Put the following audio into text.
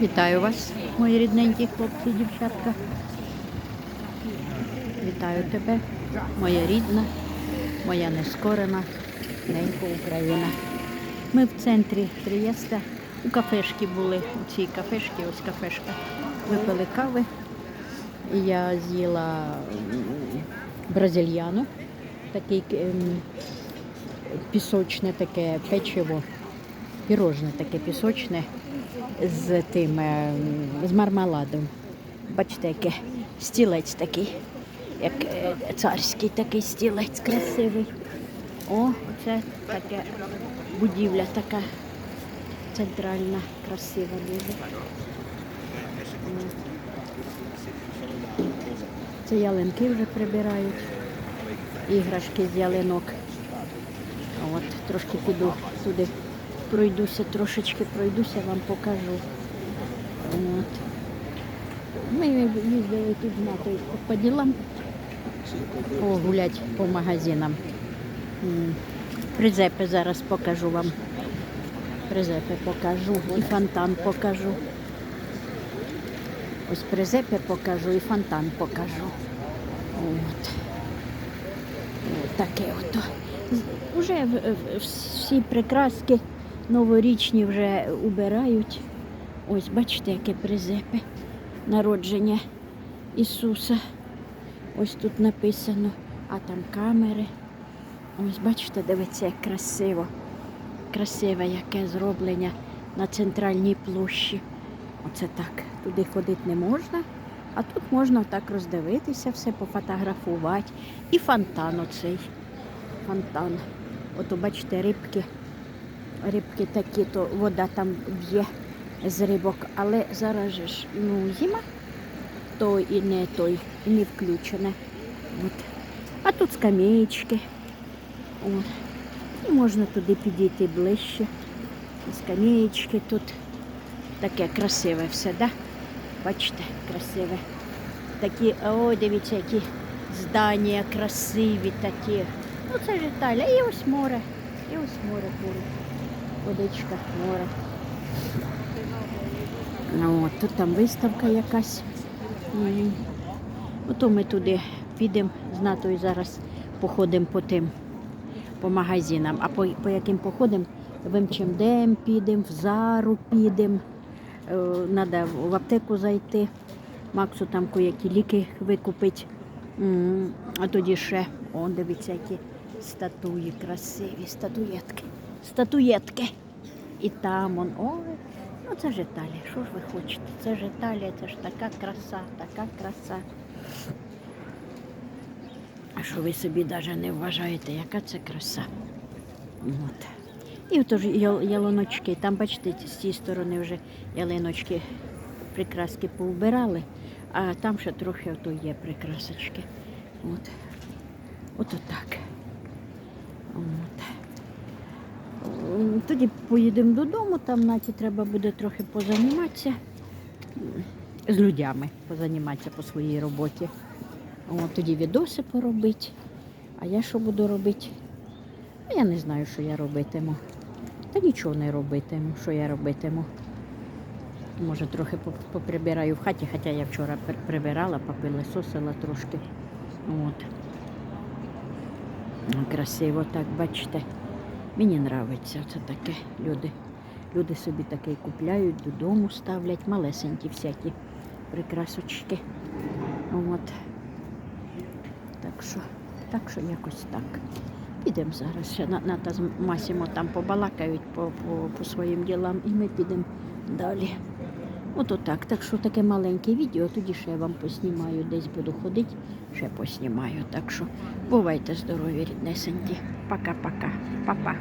Вітаю вас, мої рідненькі хлопці і дівчатка. Вітаю тебе, моя рідна, моя нескорена, ненька Україна. Ми в центрі Трієста. У кафешки були, у цій кафешці, ось кафешка. Випили кави. Я з'їла бразильяну, такий ем, пісочне таке печиво, пірожне таке пісочне з тим е, з мармеладом. Бачите, яке стілець такий, як е, царський такий стілець красивий. О, це таке будівля така центральна, красива дуже. Це ялинки вже прибирають, іграшки з ялинок. От, трошки піду туди, пройдуся, трошечки пройдуся, вам покажу. От. Ми їздили тут на по ділам, о, гулять по магазинам. Призепи зараз покажу вам. Призепи покажу і фонтан покажу. Ось призепи покажу і фонтан покажу. От. Таке ото. Уже всі прикраски новорічні вже убирають. Ось бачите, яке призепи. Народження Ісуса. Ось тут написано, а там камери. Ось бачите, дивіться, як красиво. Красиве яке зроблення на центральній площі. Оце так. Туди ходити не можна, а тут можна так роздивитися, все пофотографувати. І фонтан оцей. Фонтан. Ото бачите, рибки. Рибки такі, то вода там б'є з рибок, але зараз же ж ну, зима, то і не той, не включене. От. А тут скамеечки. От. І можна туди підійти ближче. Скамеечки тут таке красиве все, да? Бачите, красиве. Такі, о, дивіться, які здання красиві такі. Ну це ж Італія. І ось море. І ось море поруч. Водичка, море. Ну, тут там виставка якась. Ото ми туди підемо з Натою зараз походимо по тим, по магазинам. А по, по яким походимо, в МЧМД підемо, в Зару підемо. Треба в аптеку зайти. Максу там які ліки викупити. М, А тоді ще, о, дивіться, які статуї красиві, статуєтки. Статуєтки. І там он, ой, ну це ж Італія, що ж ви хочете? Це ж Італія, це ж така краса, така краса. А що ви собі навіть не вважаєте, яка це краса? От. І отож ялиночки, там, бачите, з цієї сторони вже ялиночки, прикраски поубирали, а там ще трохи ото є прикрасочки. От. Ото так. От. Тоді поїдемо додому, там Наті треба буде трохи позаніматися з людьми, позаніматися по своїй роботі. От, тоді відоси поробити. А я що буду робити? А Я не знаю, що я робитиму. Та нічого не робитиму, що я робитиму. Може, трохи поприбираю в хаті, хоча я вчора пр- прибирала, попилисосила трошки. От. Ну, Красиво так, бачите. Мені подобається це таке. Люди, люди собі таке купляють, додому ставлять, малесенькі всякі прикрасочки. От. Так що, так що якось так. Підемо зараз. Ще Ната з Масімо там побалакають по, по, по своїм ділам і ми підемо далі. Ото так. Так що таке маленьке відео, тоді ще я вам поснімаю, десь буду ходити, ще поснімаю. Так що бувайте здорові, ріднесенькі. Пока-пока. Па-па.